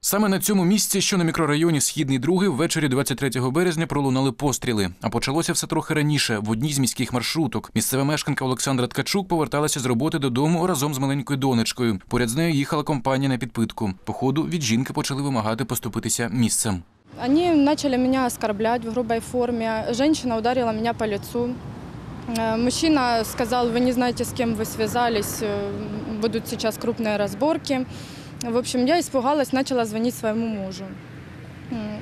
Саме на цьому місці, що на мікрорайоні Східний Другий, ввечері 23 березня пролунали постріли. А почалося все трохи раніше, в одній з міських маршруток. Місцева мешканка Олександра Ткачук поверталася з роботи додому разом з маленькою донечкою. Поряд з нею їхала компанія на підпитку. По ходу від жінки почали вимагати поступитися місцем. Они начали меня оскорблять в грубой форме. Женщина ударила меня по лицу. Э, Мужчина сказал, вы не знаете, с кем вы связались, э, будут сейчас крупные разборки. В общем, я испугалась, начала звонить своему мужу. М.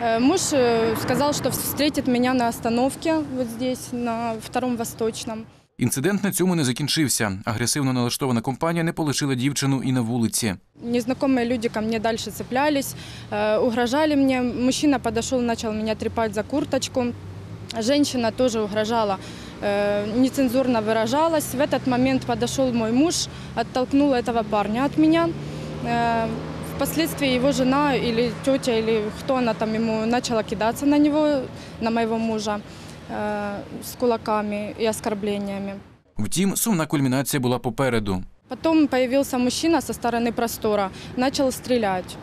Э, Муж э, сказал, что встретит меня на остановке вот здесь, на втором Восточном. Інцидент на цьому не закінчився. Агресивно налаштована компанія не полишила дівчину і на вулиці. Незнакомые люди ко мне дальше цеплялись, э, угрожали мне. Мужчина подошел, начал меня трепать за курточку. Женщина тоже угрожала, э, нецензурно выражалась. В этот момент подошел мой муж, оттолкнул этого парня от меня. Э, Впоследствии его жена или тетя, или кто она там ему начала кидаться на него, на моего мужа, э, с кулаками и оскорблениями. Втім, сумна кульмінація була попереду. Потом появился мужчина со стороны простора, начал стрелять.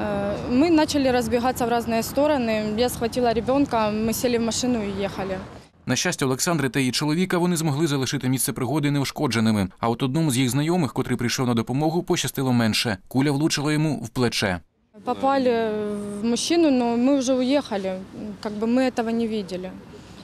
Э, Мы начали разбегаться в разные стороны. Я схватила ребенка, мы сели в машину и ехали. На щастя, Олександри та її чоловіка вони змогли залишити місце пригоди неушкодженими. А от одному з їх знайомих, котрий прийшов на допомогу, пощастило менше. Куля влучила йому в плече. Попали в мужчину, но мы уже уехали. Как бы мы этого не видели.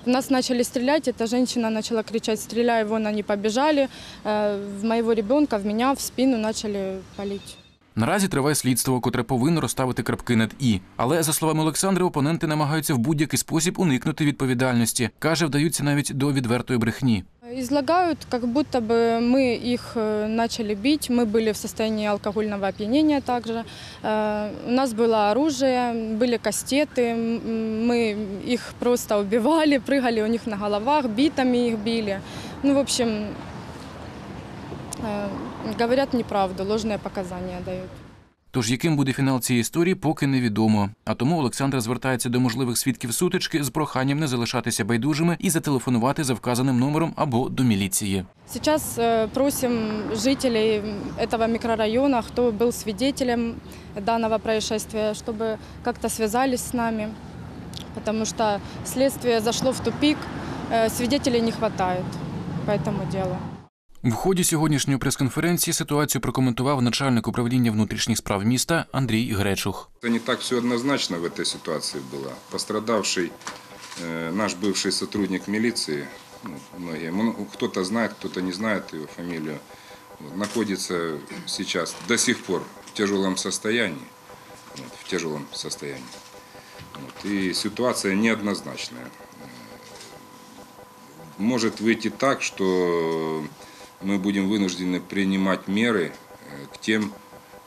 В нас начали стрелять, эта женщина начала кричать «стреляй!» Вон они побежали. Э, В моего ребенка, в меня, в спину начали палить. Наразі триває слідство, котре повинно розставити крапки над і. Але за словами Олександри, опоненти намагаються в будь-який спосіб уникнути відповідальності. каже, вдаються навіть до відвертої брехні. Излагают, как будто бы мы их э, начали бить. Мы были в состоянии алкогольного опьянения также. Э, У нас было оружие, были кастеты. М, Мы их просто убивали, прыгали у них на головах, битами их били. Ну, в общем, э, говорят неправду, ложные показания дают. Тож яким буде фінал цієї історії, поки невідомо. А тому Олександра звертається до можливих свідків сутички з проханням не залишатися байдужими і зателефонувати за вказаним номером або до міліції. Сейчас э, просим жителей этого микрорайона, кто был свидетелем данного происшествия, чтобы как-то связались с нами, потому что следствие зашло в тупик, э, свидетелей не хватает по этому делу. В ході сьогоднішньої прес-конференції ситуацію прокоментував начальник управління внутрішніх справ міста Андрій Гречух. Это не так все однозначно в этой ситуации было. Пострадавший э, наш бывший сотрудник милиции, ну, многие, мно- кто-то знает, кто-то не знает его фамилию, вот, находится сейчас до сих пор в тяжелом состоянии. вот, в тяжелом состоянии. Вот, и ситуация неоднозначная. Э, Может выйти так, что мы будем вынуждены принимать меры э, к тем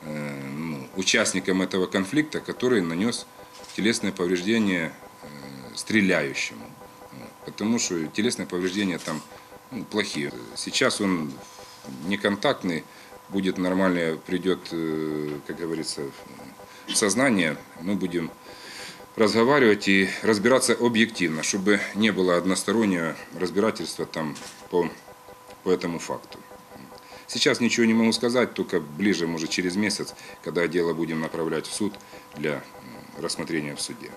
э, ну, участникам этого конфликта, который нанес телесное повреждение э, стреляющему. Потому что телесные повреждения там ну, плохие. Сейчас он неконтактный, будет нормально, придет, как говорится, в сознание, мы будем разговаривать и разбираться объективно, чтобы не было одностороннего разбирательства там по, по этому факту. Сейчас ничего не могу сказать, только ближе, может, через месяц, когда дело будем направлять в суд для рассмотрения в суде.